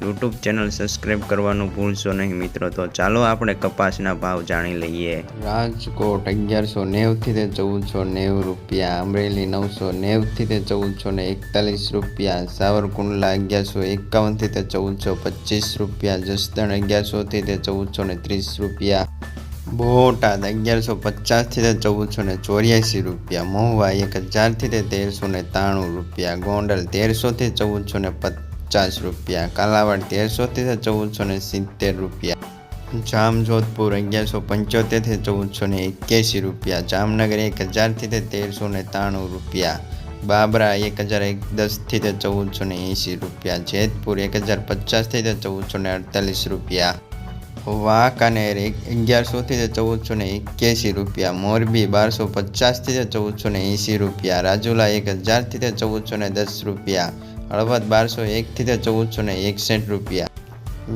YouTube channel subscribe કરવાનું ભૂલશો નહીં મિત્રો. તો ચાલો આપણે કપાસના ભાવ જાણી લઈએ. રાજકોટ અગિયારસો નેવથી તે ચૌદસો નેવું રૂપિયા, અમરેલી નવસો નેવથી તે ચૌદસો ને એકતાલીસ રૂપિયા, સાવરકુંડલા અગિયારસો એકાવનથી તે ચૌદસો પચીસ રૂપિયા, જસદણ અગિયારસોથી તે ચૌદસો ને ત્રીસ રૂપિયા, બોટાદ અગિયારસો પચાસથી તે ચૌદસો ને ચોર્યાસી રૂપિયા, મહુવા એક હજારથી તે તેરસો ને ત્રાણું રૂપિયા, ગોંડલ તેરસોથી ચૌદસો ને પચાસ રૂપિયા, કાલાવાડ તેરસોથી ચૌદસો ને સિત્તેર રૂપિયા. જામજોધપુર અગિયારસો પંચોતેરથી ચૌદસો ને એક્યાસી રૂપિયા, જામનગર એક હજારથી તે તેરસો ને ત્રાણું રૂપિયા, બાબરા એક હજાર એક દસથી તે ચૌદસો ને એંસી રૂપિયા, જેતપુર એક હજાર પચાસથી તે ચૌદસો ને અડતાલીસ રૂપિયા, વાંકાનેર અગિયારસોથી તે ચૌદસો ને એક્યાસી રૂપિયા, મોરબી બારસો પચાસથી તે ચૌદસો ને એંસી રૂપિયા, રાજુલા એક હજારથી તે ચૌદસો ને દસ રૂપિયા હળવદ બારસો એકથી તે ચૌદસો ને એકસઠ રૂપિયા.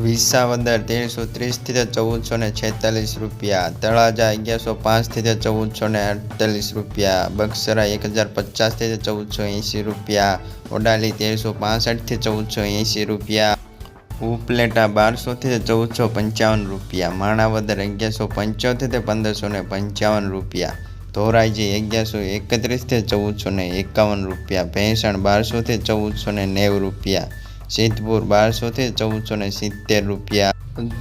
વિસાવદર તેરસો ત્રીસથી તે ચૌદસો ને છેતાલીસ રૂપિયા. તળાજા અગિયારસો પાંચથી તે ચૌદસો ને અડતાલીસ રૂપિયા. બક્સરા એક હજાર પચાસથી તે ચૌદસો એંસી રૂપિયા. ઓડાલી તેરસો પાસઠથી ચૌદસો એંસી રૂપિયા. ઉપલેટા બારસોથી ચૌદસો પંચાવન રૂપિયા. માણાવદર અગિયારસો પંચોતેર તે પંદરસો ને પંચાવન રૂપિયા. ધોરાજી અગિયારસો એકત્રીસથી ચૌદસો ને એકાવન રૂપિયા, ભેંસણ બારસોથી ચૌદસો ને નેવું રૂપિયા સિદ્ધપુર બારસોથી ચૌદસો ને સિત્તેર રૂપિયા,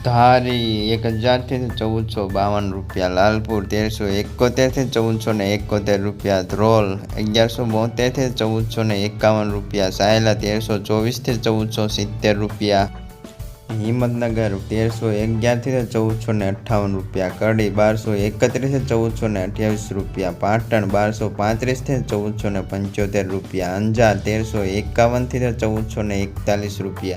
ધારી એક હજારથી ચૌદસો બાવન રૂપિયા, લાલપુર તેરસો એકોતેરથી ચૌદસો ને એકોતેર રૂપિયા, ધ્રોલ અગિયારસો બોતેરથી ચૌદસો ને એકાવન રૂપિયા, સાયલા તેરસો ચોવીસથી ચૌદસો સિત્તેર રૂપિયા હિંમતનગર તેરસો અગિયારથી ચૌદસો ને અઠ્ઠાવન રૂપિયા કડી બારસો એકત્રીસથી ચૌદસો ને અઠ્યાવીસ રૂપિયા, પાટણ બારસો પાંત્રીસથી ચૌદસો ને પંચોતેર રૂપિયા, અંજાર તેરસો એકાવનથી ચૌદસો ને એકતાલીસ રૂપિયા.